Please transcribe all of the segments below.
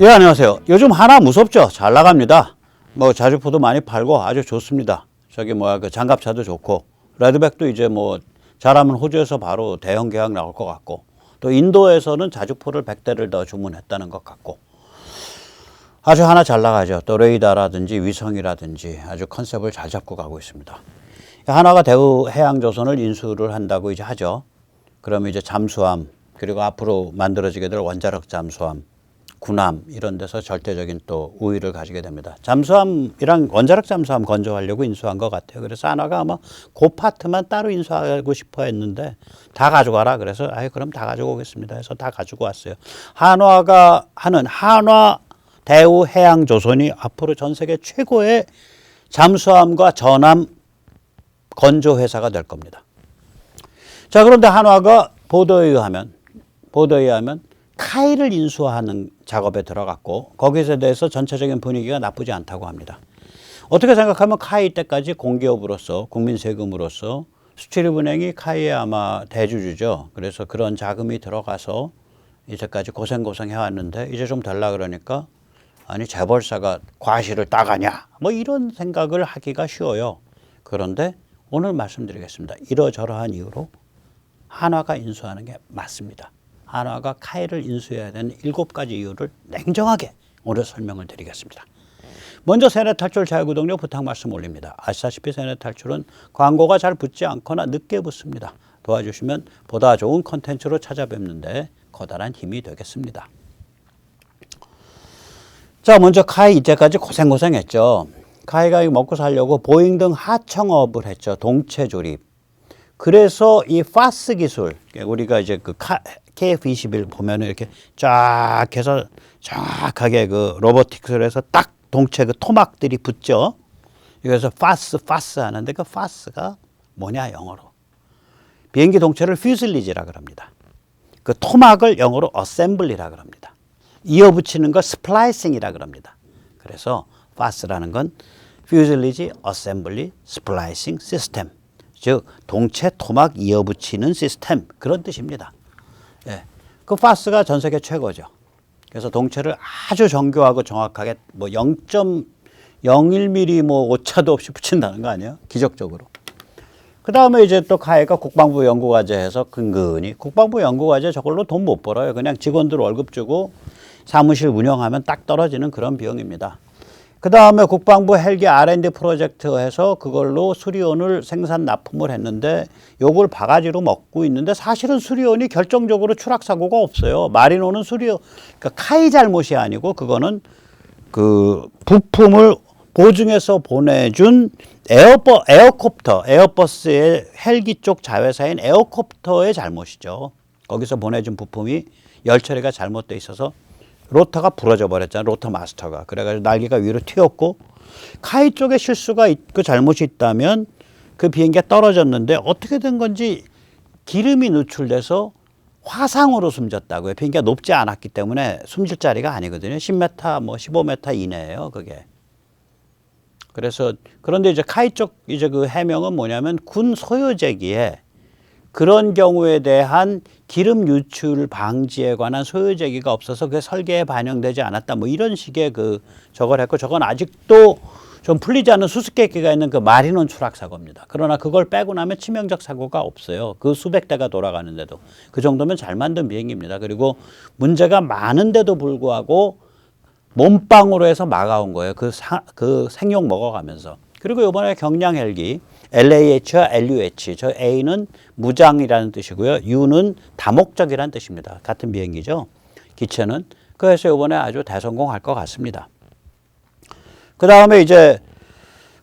예, 안녕하세요. 요즘 하나 무섭죠? 잘 나갑니다. 뭐 자주포도 많이 팔고 아주 좋습니다. 저기 뭐야 그 장갑차도 좋고 레드백도 이제 뭐 잘하면 호주에서 바로 대형 계약 나올 것 같고 또 인도에서는 자주포를 100대를 더 주문했다는 것 같고 아주 하나 잘 나가죠. 또 레이더라든지 위성이라든지 아주 컨셉을 잘 잡고 가고 있습니다. 하나가 대우 해양조선을 인수를 한다고 이제 하죠. 그러면 이제 잠수함 그리고 앞으로 만들어지게 될 원자력 잠수함 군함 이런 데서 절대적인 또 우위를 가지게 됩니다. 잠수함이랑 원자력 잠수함 건조하려고 인수한 것 같아요. 그래서 하나가 아마 그 파트만 따로 인수하고 싶어 했는데 다 가져가라. 그래서 아예 그럼 다 가지고 오겠습니다. 해서 다 가지고 왔어요. 한화가 하는 한화 대우 해양 조선이 앞으로 전 세계 최고의 잠수함과 전함 건조 회사가 될 겁니다. 자, 그런데 한화가 보도에 의하면 보도에 의하면 카이를 인수하는 작업에 들어갔고 거기에 대해서 전체적인 분위기가 나쁘지 않다고 합니다. 어떻게 생각하면 카이 때까지 공기업으로서 국민 세금으로서 수출입은행이 카이의 아마 대주주죠. 그래서 그런 자금이 들어가서 이제까지 고생 고생 해왔는데 이제 좀 달라 그러니까 아니 재벌사가 과실을 따가냐 뭐 이런 생각을 하기가 쉬워요. 그런데 오늘 말씀드리겠습니다. 이러저러한 이유로 한화가 인수하는 게 맞습니다. 한화가 카이를 인수해야 되는 일곱 가지 이유를 냉정하게 오늘 설명을 드리겠습니다. 먼저 세뇌 탈출 자유구독료 부탁 말씀 올립니다. 아시다시피 세뇌 탈출은 광고가 잘 붙지 않거나 늦게 붙습니다. 도와주시면 보다 좋은 컨텐츠로 찾아뵙는데 커다란 힘이 되겠습니다. 자, 먼저 카이 이때까지 고생고생했죠. 카이가 먹고 살려고 보잉 등 하청업을 했죠. 동체 조립. 그래서 이 파스 기술, 우리가 이제 그 KF21 보면은 이렇게 쫙 해서 정확하게 그 로보틱스를 해서 딱 동체 그 토막들이 붙죠. 그래서 파스, 파스 하는데 그 파스가 뭐냐, 영어로. 비행기 동체를 퓨슬리지라 그럽니다. 그 토막을 영어로 어셈블리라 그럽니다. 이어붙이는 걸 스플라이싱이라 그럽니다. 그래서 파스라는 건 퓨즐리지 어셈블리 스플라이싱 시스템 즉 동체 토막 이어붙이는 시스템 그런 뜻입니다. 예. 그 파스가 전 세계 최고죠. 그래서 동체를 아주 정교하고 정확하게 뭐 0.01mm 뭐 오차도 없이 붙인다는 거 아니에요? 기적적으로. 그 다음에 이제 또 카이가 국방부 연구과제해서 근근히 국방부 연구과제 저걸로 돈 못 벌어요. 그냥 직원들 월급 주고 사무실 운영하면 딱 떨어지는 그런 비용입니다. 그 다음에 국방부 헬기 R&D 프로젝트 해서 그걸로 수리온을 생산 납품을 했는데 요걸 바가지로 먹고 있는데 사실은 수리온이 결정적으로 추락 사고가 없어요. 마리노는 수리온 그러니까 카이 잘못이 아니고 그거는 그 부품을 보증해서 보내준 에어버 에어콥터 에어버스의 헬기 쪽 자회사인 에어콥터의 잘못이죠. 거기서 보내준 부품이 열 처리가 잘못돼 있어서 로터가 부러져 버렸잖아요. 로터 마스터가. 그래가지고 날개가 위로 튀었고 카이 쪽에 실수가 있고 잘못이 있다면 그 비행기가 떨어졌는데 어떻게 된 건지 기름이 누출돼서 화상으로 숨졌다고요. 비행기가 높지 않았기 때문에 숨질 자리가 아니거든요. 10m, 뭐 15m 이내예요. 그게. 그래서 그런데 이제 카이 쪽 이제 그 해명은 뭐냐면 군 소요제기에 그런 경우에 대한 기름 유출 방지에 관한 소요 제기가 없어서 그 설계에 반영되지 않았다. 뭐 이런 식의 그 저걸 했고 저건 아직도 좀 풀리지 않은 수수께끼가 있는 그 마리논 추락 사고입니다. 그러나 그걸 빼고 나면 치명적 사고가 없어요. 그 수백 대가 돌아가는데도 그 정도면 잘 만든 비행기입니다. 그리고 문제가 많은데도 불구하고 몸빵으로 해서 막아온 거예요. 그, 사, 그 생용 먹어가면서. 그리고 이번에 경량 헬기 LAH와 LUH. 저 A는 무장이라는 뜻이고요. U는 다목적이라는 뜻입니다. 같은 비행기죠. 기체는. 그래서 이번에 아주 대성공할 것 같습니다. 그 다음에 이제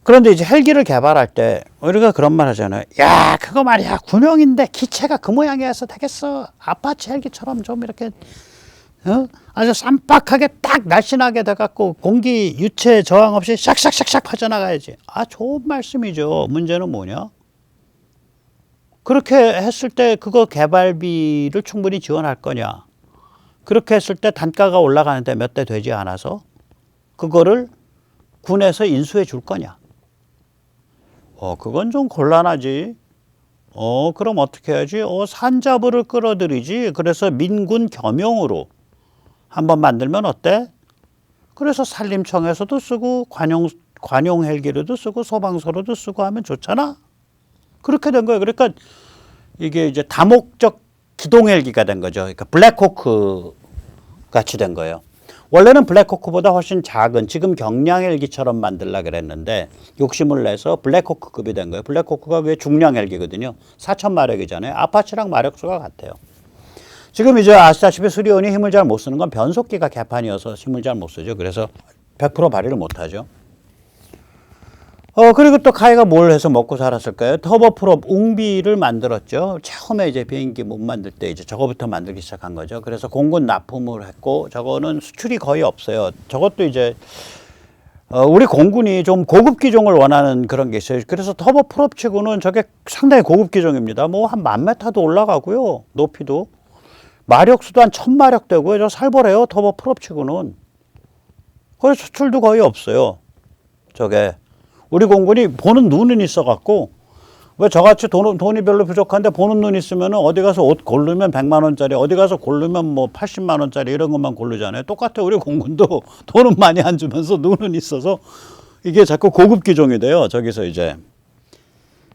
그런데 이제 헬기를 개발할 때 우리가 그런 말 하잖아요. 야, 그거 말이야. 군용인데 기체가 그 모양이어서 되겠어. 아파치 헬기처럼 좀 이렇게 어? 아주 쌈박하게 딱 날씬하게 돼갖고 공기 유체 저항 없이 샥샥샥샥 퍼져나가야지. 아, 좋은 말씀이죠. 문제는 뭐냐? 그렇게 했을 때 그거 개발비를 충분히 지원할 거냐? 그렇게 했을 때 단가가 올라가는데 몇 대 되지 않아서 그거를 군에서 인수해 줄 거냐? 어, 그건 좀 곤란하지. 어, 그럼 어떻게 해야지? 어, 산자부를 끌어들이지. 그래서 민군 겸용으로 한번 만들면 어때? 그래서 산림청에서도 쓰고 관용 관용 헬기로도 쓰고 소방서로도 쓰고 하면 좋잖아. 그렇게 된 거예요. 그러니까 이게 이제 다목적 기동 헬기가 된 거죠. 그러니까 블랙호크 같이 된 거예요. 원래는 블랙호크보다 훨씬 작은 지금 경량 헬기처럼 만들라 그랬는데 욕심을 내서 블랙호크급이 된 거예요. 블랙호크가 그게 중량 헬기거든요. 4천 마력이잖아요. 아파치랑 마력수가 같아요. 지금 이제 아시다시피 수리온이 힘을 잘 못 쓰는 건 변속기가 개판이어서 힘을 잘 못 쓰죠. 그래서 100% 발휘를 못 하죠. 어 그리고 또 카이가 뭘 해서 먹고 살았을까요? 터보프롭 웅비를 만들었죠. 처음에 이제 비행기 못 만들 때 이제 저거부터 만들기 시작한 거죠. 그래서 공군 납품을 했고 저거는 수출이 거의 없어요. 저것도 이제 어, 우리 공군이 좀 고급 기종을 원하는 그런 게 있어요. 그래서 터보 프롭 치고는 저게 상당히 고급 기종입니다. 뭐 한 만 메타도 올라가고요. 높이도. 마력수도 한 천마력 되고요. 저 살벌해요. 터보 프롭 치고는. 그래서 수출도 거의 없어요. 저게. 우리 공군이 보는 눈은 있어갖고 왜 저같이 돈, 돈이 별로 부족한데 보는 눈 있으면 어디 가서 옷 고르면 100만 원짜리 어디 가서 고르면 뭐 80만 원짜리 이런 것만 고르잖아요. 똑같아 우리 공군도 돈은 많이 안 주면서 눈은 있어서 이게 자꾸 고급 기종이 돼요. 저기서 이제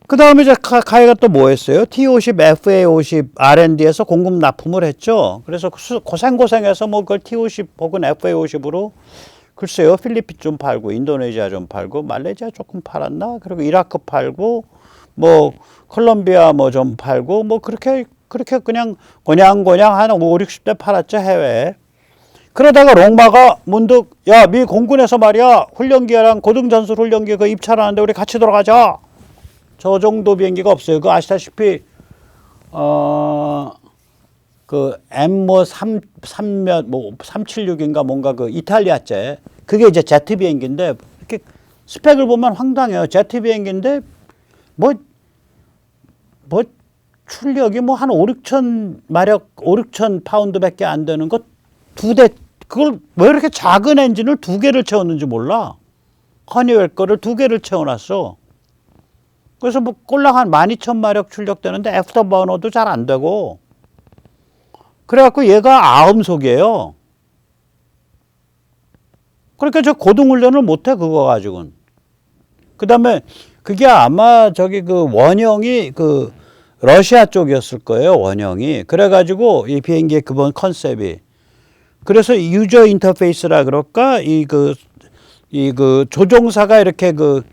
그 다음에 이제 카- 카이가 또 뭐 했어요? T50, FA50 R&D에서 공급 납품을 했죠. 그래서 수- 고생고생해서 뭐 그걸 T50 혹은 FA50으로 글쎄요, 필리핀 좀 팔고, 인도네시아 좀 팔고, 말레이시아 조금 팔았나? 그리고 이라크 팔고, 뭐, 콜롬비아 뭐 좀 팔고, 뭐 그렇게, 그렇게 그냥, 그냥그냥 한 5, 60대 팔았죠, 해외에. 그러다가 롱마가 문득, 야, 미 공군에서 말이야, 훈련기랑 고등전술 훈련기 그 입찰하는데 우리 같이 돌아가자. 저 정도 비행기가 없어요. 그 아시다시피, 어, 그 M 뭐 3, 3몇 뭐 376인가 뭔가 그 이탈리아제 그게 이제 제트 비행기인데 이렇게 스펙을 보면 황당해요. 제트 비행기인데 뭐뭐 출력이 뭐 한 5, 6천 마력 5, 6천 파운드밖에 안 되는 거두대 그걸 왜 이렇게 작은 엔진을 두 개를 채웠는지 몰라. 허니웰 거를 두 개를 채워놨어. 그래서 뭐 꼴랑 한 12,000마력 출력되는데 애프터 버너도 잘 안 되고 그래갖고 얘가 아음속이에요. 그러니까 저 고등훈련을 못해 그거 가지고는. 그 다음에 그게 아마 저기 그 원형이 그 러시아 쪽이었을 거예요 원형이. 그래가지고 이 비행기의 기본 컨셉이. 그래서 유저 인터페이스라 그럴까 이 그 이그 조종사가 이렇게 그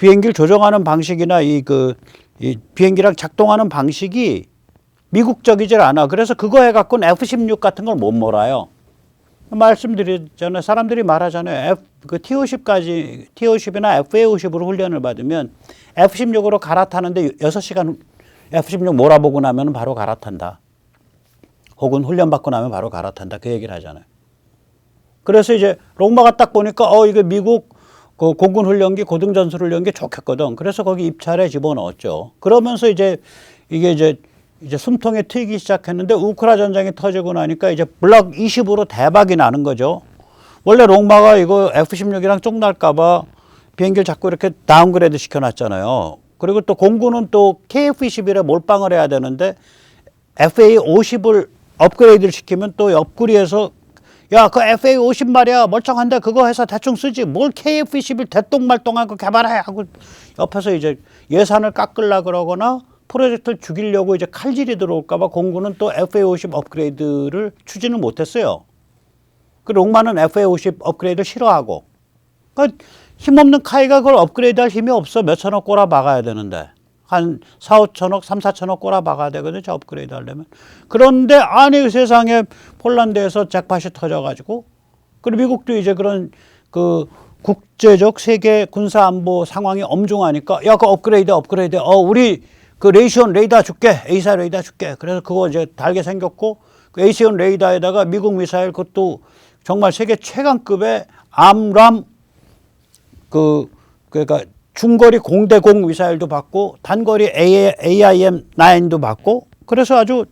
비행기를 조종하는 방식이나 이 그 이 비행기랑 작동하는 방식이 미국적이질 않아. 그래서 그거 해갖고는 F-16 같은 걸 못 몰아요. 말씀드렸잖아요. 사람들이 말하잖아요. F, 그 T-50까지, T-50이나 FA-50으로 훈련을 받으면 F-16으로 갈아타는데 6시간 F-16 몰아보고 나면 바로 갈아탄다. 혹은 훈련 받고 나면 바로 갈아탄다. 그 얘기를 하잖아요. 그래서 이제 롱마가 딱 보니까 어, 이게 미국 그 공군 훈련기, 고등 전술 훈련기 좋겠거든. 그래서 거기 입찰에 집어넣었죠. 그러면서 이제 이게 이제 이제 숨통에 트이기 시작했는데 우크라 전쟁이 터지고 나니까 이제 블럭 20으로 대박이 나는 거죠. 원래 롱마가 이거 F-16이랑 쪽 날까봐 비행기를 자꾸 이렇게 다운그레이드 시켜놨잖아요. 그리고 또 공군은 또 KF-21에 몰빵을 해야 되는데 FA-50을 업그레이드를 시키면 또 옆구리에서 야, 그 FA-50 말이야. 멀쩡한데 그거 해서 대충 쓰지. 뭘 KF-21 대똥말똥한 거 개발해. 하고 옆에서 이제 예산을 깎으려 그러거나 프로젝트를 죽이려고 이제 칼질이 들어올까봐 공군은 또 FA-50 업그레이드를 추진을 못했어요. 그 롱마는 FA-50 업그레이드 싫어하고. 그 힘없는 카이가 그걸 업그레이드 할 힘이 없어. 몇천억 꼬라 박아야 되는데. 한 4, 5천억, 3, 4천억 꼬라 박아야 되거든요. 저 업그레이드 하려면. 그런데 아니 세상에 폴란드에서 잭팟이 터져가지고 그리고 미국도 이제 그런 그 국제적 세계 군사 안보 상황이 엄중하니까 야, 그 업그레이드, 업그레이드. 어, 우리 그 레이시온 레이더 줄게. 에이사 레이더 줄게. 그래서 그거 이제 달게 생겼고 그 에이시온 레이더에다가 미국 미사일 그것도 정말 세계 최강급의 암람 그 그러니까 중거리 공대공 미사일도 받고 단거리 AIM-9도 받고 그래서 아주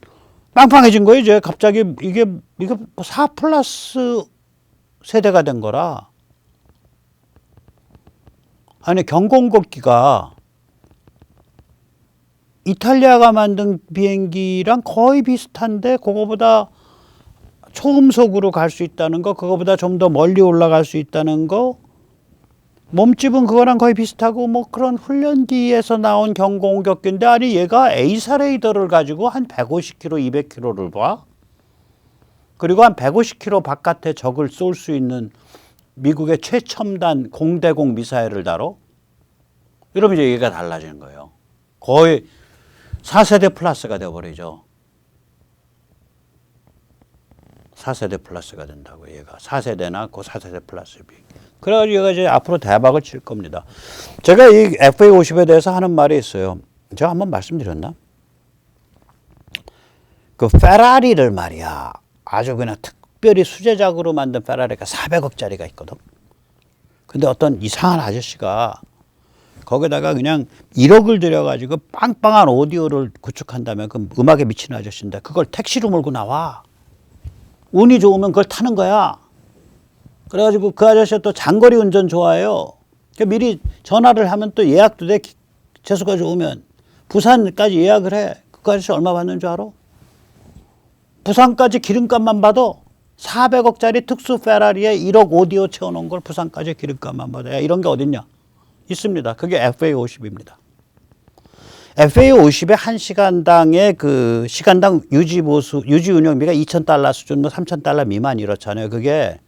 빵빵해진 거예요. 이제 갑자기 이게 이게 4 플러스 세대가 된 거라. 아니 경공급기가 이탈리아가 만든 비행기랑 거의 비슷한데 그거보다 초음속으로 갈 수 있다는 거, 그거보다 좀 더 멀리 올라갈 수 있다는 거, 몸집은 그거랑 거의 비슷하고 뭐 그런 훈련기에서 나온 경공격기인데 아니 얘가 에이사 레이더를 가지고 한 150km, 200km를 봐. 그리고 한 150km 바깥에 적을 쏠 수 있는 미국의 최첨단 공대공 미사일을 다뤄. 이러면 이제 얘가 달라지는 거예요. 거의 4세대 플러스가 되어버리죠. 4세대 플러스가 된다고 얘가 4세대나 그 4세대 플러스 비. 그래가지고 이제 앞으로 대박을 칠 겁니다. 제가 이 FA50에 대해서 하는 말이 있어요. 제가 한번 말씀드렸나? 그 페라리를 말이야. 아주 그냥 특별히 수제작으로 만든 페라리가 400억짜리가 있거든. 근데 어떤 이상한 아저씨가 거기다가 그냥 1억을 들여가지고 빵빵한 오디오를 구축한다면 그 음악에 미친 아저씨인데 그걸 택시로 몰고 나와. 운이 좋으면 그걸 타는 거야. 그래가지고 그 아저씨가 또 장거리 운전 좋아해요. 그 미리 전화를 하면 또 예약도 돼. 기- 재수가 좋으면. 부산까지 예약을 해. 그 아저씨 얼마 받는 줄 알아? 부산까지 기름값만 봐도 400억짜리 특수 페라리에 1억 오디오 채워놓은 걸 부산까지 기름값만 받아. 야, 이런 게 어딨냐? 있습니다. 그게 FA50입니다. FA50의 한 시간당의 그 시간당 유지 보수, 유지 운영비가 2,000달러 수준, 뭐 3,000달러 미만 이렇잖아요. 그게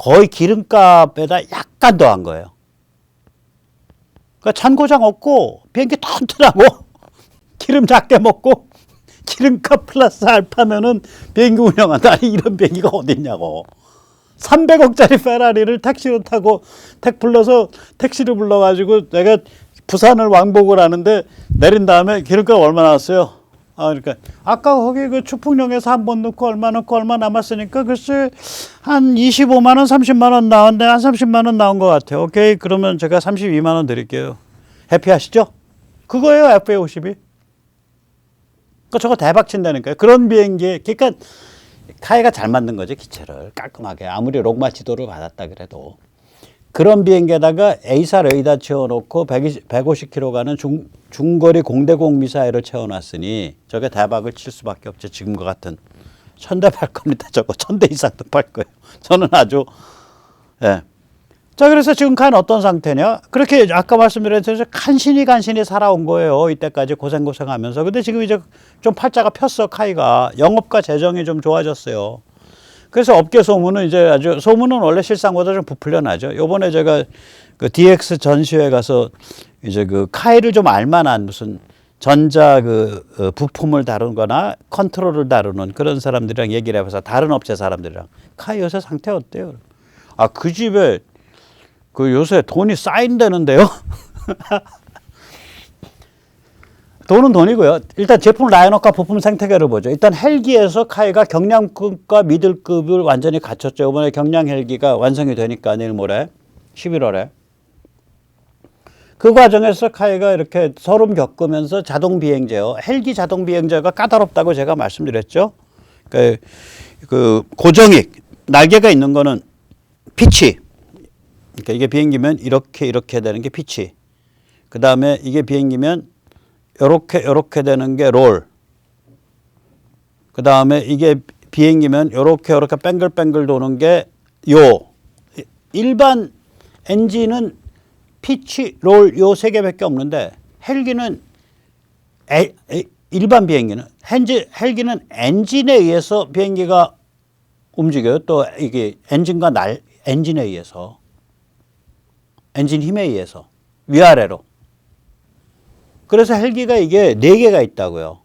거의 기름값에다 약간 더한 거예요. 그러니까 잔고장 없고 비행기 튼튼하고 기름 작게 먹고 기름값 플러스 알파면은 비행기 운영한다. 이런 비행기가 어딨냐고. 300억짜리 페라리를 택시로 타고 택 불러서 택시를 불러가지고 내가 부산을 왕복을 하는데 내린 다음에 기름값 얼마 나왔어요? 아, 그러니까 아까 거기 그 추풍령에서 한 번 넣고 얼마 넣고 얼마 남았으니까 글쎄 한 25만 원, 30만 원 나왔는데 한 30만 원 나온 것 같아요. 오케이 그러면 제가 32만 원 드릴게요. 해피하시죠? 그거예요 FA50이. 그러니까 저거 대박 친다니까요. 그런 비행기 그러니까 카이가 잘 만든 거죠 기체를 깔끔하게 아무리 록마 지도를 받았다 그래도 그런 비행기에다가 A사 레이더 채워놓고 120, 150km 가는 중, 중거리 공대공 미사일을 채워놨으니 저게 대박을 칠 수밖에 없죠 지금과 같은. 천 대 팔 겁니다 저거 천 대 이상도 팔 거예요. 저는 아주 예. 자 그래서 지금 칸 어떤 상태냐? 그렇게 아까 말씀드렸듯이 간신히 간신히 살아온 거예요 이때까지 고생 고생하면서. 근데 지금 이제 좀 팔자가 폈어 카이가. 영업과 재정이 좀 좋아졌어요 그래서 업계 소문은 이제 아주 소문은 원래 실상보다 좀 부풀려 나죠 요번에 제가 그 DX 전시회 가서 이제 그 카이를 좀 알만한 무슨 전자 그 어, 부품을 다루거나 컨트롤을 다루는 그런 사람들이랑 얘기를 해봐서 다른 업체 사람들이랑 카이 요새 상태 어때요? 아 그 집에 그 요새 돈이 쌓인다는데요. 돈은 돈이고요. 일단 제품 라인업과 부품 생태계를 보죠. 일단 헬기에서 카이가 경량급과 미들급을 완전히 갖췄죠. 이번에 경량 헬기가 완성이 되니까 내일 모레 11월에 그 과정에서 카이가 이렇게 서름 겪으면서 자동 비행제요. 헬기 자동 비행제가 까다롭다고 제가 말씀드렸죠. 그, 그 고정익 날개가 있는 거는 피치. 그러니까 이게 비행기면 이렇게 이렇게 되는 게 피치. 그 다음에 이게 비행기면 요렇게 요렇게 되는 게 롤. 그 다음에 이게 비행기면 요렇게 요렇게 뱅글뱅글 도는 게 요. 일반 엔진은 피치, 롤 요 세 개밖에 없는데 헬기는 에, 에, 일반 비행기는 헬기, 헬기는 엔진에 의해서 비행기가 움직여요. 또 이게 엔진과 날 엔진에 의해서 엔진 힘에 의해서 위아래로. 그래서 헬기가 이게 네 개가 있다고요.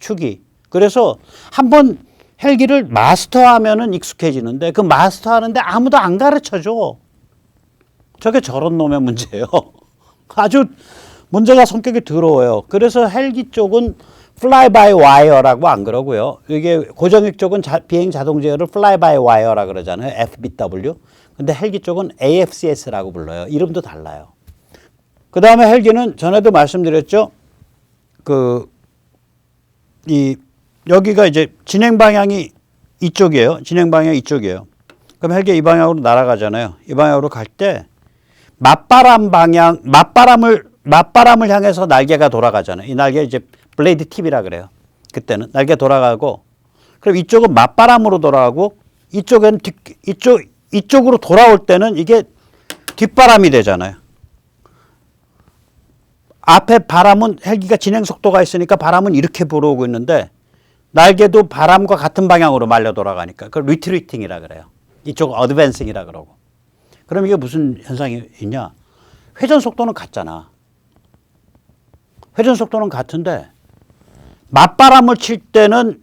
축이. 그래서 한번 헬기를 마스터하면은 익숙해지는데 그 마스터하는데 아무도 안 가르쳐 줘. 저게 저런 놈의 문제예요. 아주 문제가 성격이 더러워요. 그래서 헬기 쪽은 fly by wire라고 안 그러고요. 이게 고정익 쪽은 자, 비행 자동 제어를 fly by wire라 그러잖아요. FBW. 근데 헬기 쪽은 AFCS라고 불러요. 이름도 달라요. 그 다음에 헬기는 전에도 말씀드렸죠. 그, 이, 여기가 이제 진행 방향이 이쪽이에요. 진행 방향이 이쪽이에요. 그럼 헬기 이 방향으로 날아가잖아요. 이 방향으로 갈 때 맞바람 방향, 맞바람을, 맞바람을 향해서 날개가 돌아가잖아요. 이 날개 이제 블레이드 팁이라 그래요. 그때는 날개 돌아가고 그럼 이쪽은 맞바람으로 돌아가고 이쪽은 뒷, 이쪽 이쪽으로 돌아올 때는 이게 뒷바람이 되잖아요. 앞에 바람은 헬기가 진행 속도가 있으니까 바람은 이렇게 불어오고 있는데 날개도 바람과 같은 방향으로 말려 돌아가니까 그걸 리트리팅이라 그래요. 이쪽 어드밴싱이라 그러고. 그럼 이게 무슨 현상이 있냐? 회전 속도는 같잖아. 회전 속도는 같은데 맞바람을 칠 때는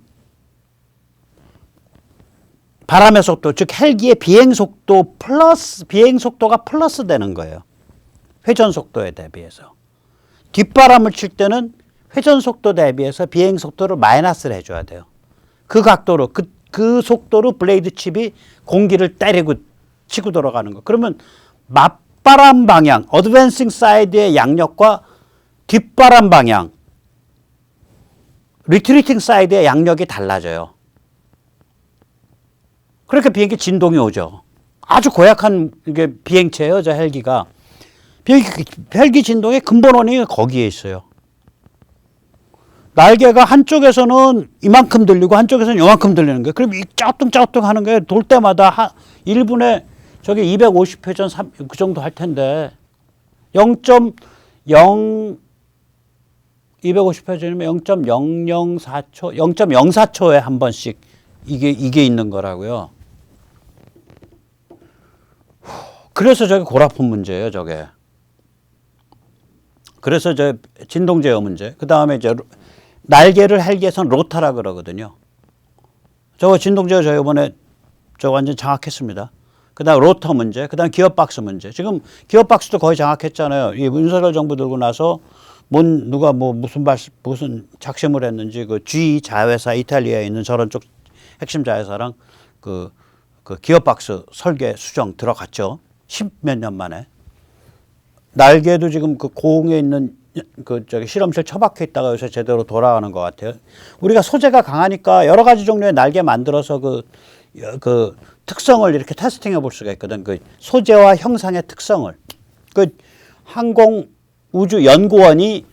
바람의 속도, 즉 헬기의 비행 속도 플러스 비행 속도가 플러스 되는 거예요. 회전 속도에 대비해서. 뒷바람을 칠 때는 회전 속도 대비해서 비행 속도를 마이너스를 해줘야 돼요. 그 각도로 그, 그 속도로 블레이드 칩이 공기를 때리고 치고 돌아가는 거. 그러면 맞바람 방향, 어드밴싱 사이드의 양력과 뒷바람 방향, 리트리팅 사이드의 양력이 달라져요. 그렇게 비행기 진동이 오죠. 아주 고약한 이게 비행체예요, 저 헬기가. 헬기 진동의 근본 원인이 거기에 있어요. 날개가 한쪽에서는 이만큼 들리고 한쪽에서는 요만큼 들리는 거예요. 그럼 이 짜뚱짜뚱 하는 거예요. 돌 때마다 한 1분에 저게 250회전 3, 그 정도 할 텐데 0.0 250회전이면 0.004초, 0.04초에 한 번씩 이게 이게 있는 거라고요. 그래서 저게 골아픈 문제예요, 저게. 그래서 저 진동 제어 문제. 그 다음에 이제 로- 날개를 헬기에서는 로타라 그러거든요. 저거 진동 제어 저 이번에 저 완전 장악했습니다. 그다음 로터 문제, 그다음 기어박스 문제. 지금 기어박스도 거의 장악했잖아요. 이 윤석열 정부 들고 나서 뭔 누가 뭐 무슨 발 무슨 작심을 했는지 그 G 자회사 이탈리아에 있는 저런 쪽 핵심 자회사랑 그, 그 기어박스 설계 수정 들어갔죠. 십몇 년 만에. 날개도 지금 그 고흥에 있는 그 저기 실험실 처박혀 있다가 요새 제대로 돌아가는 것 같아요. 우리가 소재가 강하니까 여러 가지 종류의 날개 만들어서 그, 여- 그 특성을 이렇게 테스팅해 볼 수가 있거든. 그 소재와 형상의 특성을. 그 항공 우주 연구원이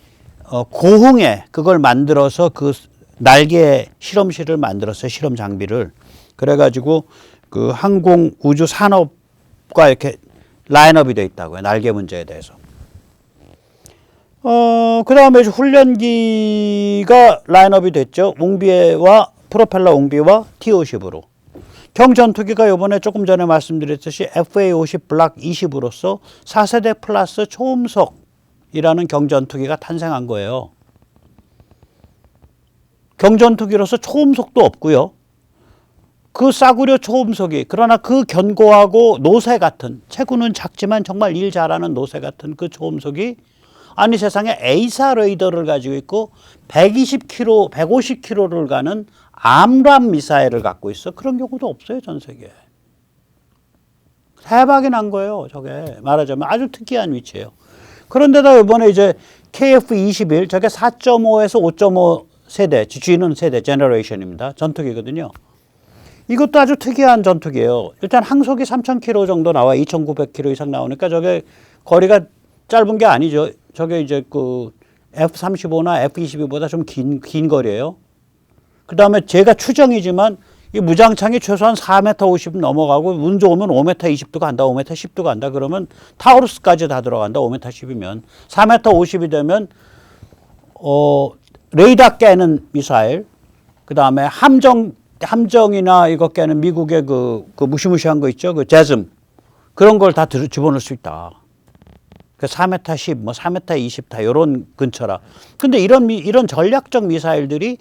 어, 고흥에 그걸 만들어서 그 날개 실험실을 만들었어요. 실험 장비를. 그래가지고 그 항공 우주 산업과 이렇게 라인업이 돼 있다고요. 날개 문제에 대해서. 어, 그 다음에 훈련기가 라인업이 됐죠. 웅비와 프로펠러 웅비와 T50으로. 경전투기가 요번에 조금 전에 말씀드렸듯이 FA50 블락 20으로서 4세대 플러스 초음속이라는 경전투기가 탄생한 거예요. 경전투기로서 초음속도 없고요. 그 싸구려 초음속이 그러나 그 견고하고 노새 같은 체구는 작지만 정말 일 잘하는 노새 같은 그 초음속이 아니 세상에 에이사 레이더를 가지고 있고 120km, 150km를 가는 암람 미사일을 갖고 있어. 그런 경우도 없어요, 전 세계에. 대박이 난 거예요, 저게. 말하자면 아주 특이한 위치예요. 그런데다 이번에 이제 KF-21, 저게 4.5에서 5.5 세대, G는 세대, 제너레이션입니다. 전투기거든요. 이것도 아주 특이한 전투기예요. 일단 항속이 3,000km 정도 나와 2,900km 이상 나오니까 저게 거리가 짧은 게 아니죠. 저게 이제 그 F-35나 F-22보다 좀 긴 긴 거리예요. 그 다음에 제가 추정이지만 이 무장창이 최소한 4m 50 넘어가고 운 좋으면 5m 20도 간다, 5m 10도 간다. 그러면 타우루스까지 다 들어간다. 5m 10이면 4m 50이 되면 어 레이더 깨는 미사일, 그 다음에 함정 함정이나 이거 깨는 미국의 그, 그 무시무시한 거 있죠, 그 제즘 그런 걸 다 집어넣을 수 있다. 그 4m 10, 뭐 4m 20다 이런 근처라. 근데 이런 미, 이런 전략적 미사일들이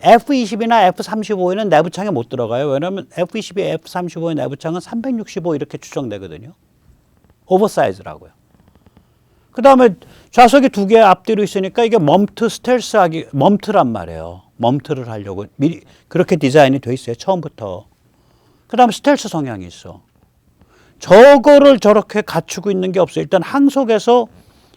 F-22나 F-35에는 내부창에 못 들어가요. 왜냐하면 F-22, F-35의 내부창은 365 이렇게 추정되거든요. 오버사이즈라고요. 그 다음에 좌석이 두 개 앞뒤로 있으니까 이게 멈트 스텔스 하기 멈트란 말이에요. 멈트를 하려고 미리 그렇게 디자인이 돼 있어요. 처음부터. 그 다음에 스텔스 성향이 있어. 저거를 저렇게 갖추고 있는 게 없어요. 일단 항속에서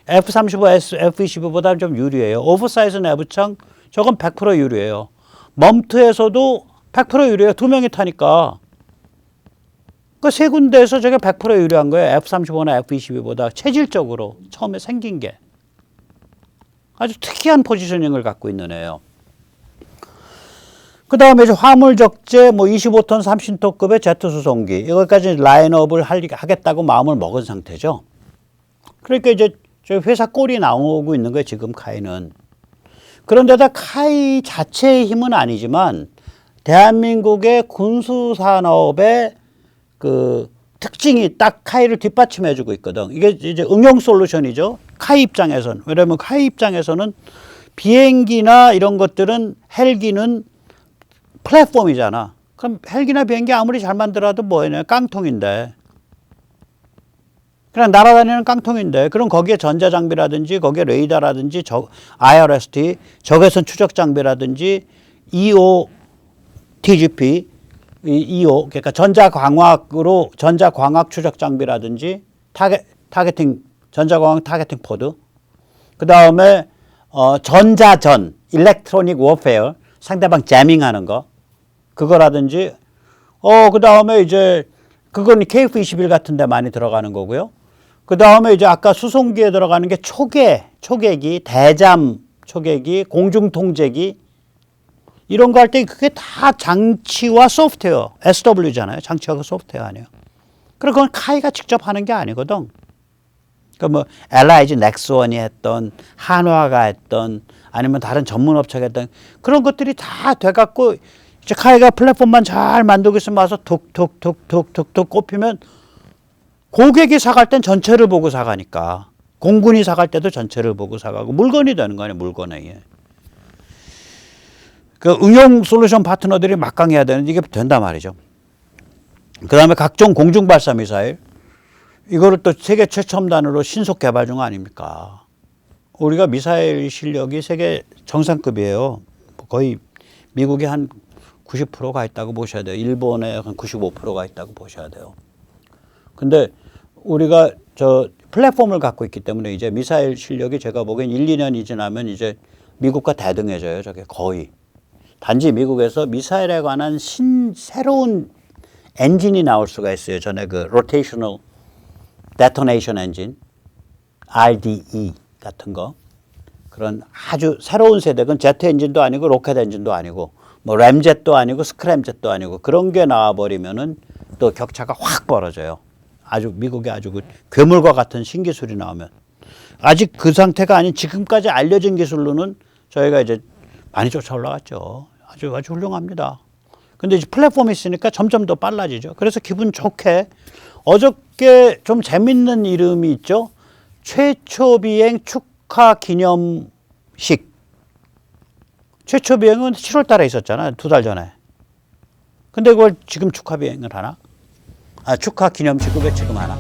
F-35, F-22보다 좀 유리해요. 오버사이즈 내부창 저건 100% 유리해요. 멈트에서도 100% 유리해요. 두 명이 타니까. 그 세 군데에서 저게 100% 유리한 거예요. F-35나 F-22보다 체질적으로 처음에 생긴 게. 아주 특이한 포지셔닝을 갖고 있는 애예요. 그 다음에 이제 화물 적재 뭐 25톤 30톤급의 제트 수송기 이것까지 라인업을 할- 하겠다고 마음을 먹은 상태죠. 그러니까 이제 저 회사 꼴이 나오고 있는 거예요 지금 카이는. 그런데다 카이 자체의 힘은 아니지만 대한민국의 군수 산업의 그 특징이 딱 카이를 뒷받침해 주고 있거든. 이게 이제 응용 솔루션이죠. 카이 입장에서는 왜냐하면 카이 입장에서는 비행기나 이런 것들은 헬기는 플랫폼이잖아. 그럼 헬기나 비행기 아무리 잘 만들어도 뭐냐 깡통인데. 그냥 날아다니는 깡통인데 그럼 거기에 전자 장비라든지 거기에 레이더라든지 저 IRST 적외선 추적 장비라든지 EO TGP 이 EO 그러니까 전자광학으로 전자광학 추적 장비라든지 타겟 타겟팅 전자광학 타겟팅 포드 그 다음에 어, 전자전 일렉트로닉 워페어 상대방 재밍하는 거 그거라든지 어 그 다음에 이제 그건 KF21 같은 데 많이 들어가는 거고요. 그 다음에 이제 아까 수송기에 들어가는 게 초계, 초계기, 대잠 초계기, 공중통제기 이런 거 할 때 그게 다 장치와 소프트웨어, SW잖아요. 장치하고 소프트웨어 아니에요. 그리고 그건 카이가 직접 하는 게 아니거든. 그뭐 LIG 넥스원이 했던 한화가 했던 아니면 다른 전문 업체가 했던 그런 것들이 다 돼갖고 이제 카이가 플랫폼만 잘 만들고 있으면 와서 툭툭툭툭툭툭 꼽히면 고객이 사갈 땐 전체를 보고 사가니까 공군이 사갈 때도 전체를 보고 사가고 물건이 되는 거 아니에요 물건에 그 응용 솔루션 파트너들이 막강해야 되는데 이게 된단 말이죠 그 다음에 각종 공중 발사 미사일 이거를 또 세계 최첨단으로 신속 개발 중 아닙니까? 우리가 미사일 실력이 세계 정상급이에요. 거의 미국이 한 90%가 있다고 보셔야 돼요. 일본에 한 95%가 있다고 보셔야 돼요. 근데 우리가 저 플랫폼을 갖고 있기 때문에 이제 미사일 실력이 제가 보기엔 1, 2년이 지나면 이제 미국과 대등해져요. 저게 거의. 단지 미국에서 미사일에 관한 신 새로운 엔진이 나올 수가 있어요. 전에 그 로테이셔널 데토네이션 엔진, RDE 같은 거 그런 아주 새로운 세대 그건 제트 엔진도 아니고 로켓 엔진도 아니고 뭐 램젯도 아니고 스크램젯도 아니고 그런 게 나와 버리면은 또 격차가 확 벌어져요. 아주 미국의 아주 그 괴물과 같은 신기술이 나오면 아직 그 상태가 아닌 지금까지 알려진 기술로는 저희가 이제 많이 쫓아 올라갔죠. 아주 아주 훌륭합니다. 근데 이제 플랫폼이 있으니까 점점 더 빨라지죠. 그래서 기분 좋게 어저께 좀 재밌는 이름이 있죠. 최초 비행 축하 기념식. 최초 비행은 7월 달에 있었잖아요. 두 달 전에. 근데 그걸 지금 축하 비행을 하나? 아, 축하 기념식을 왜 지금 하나?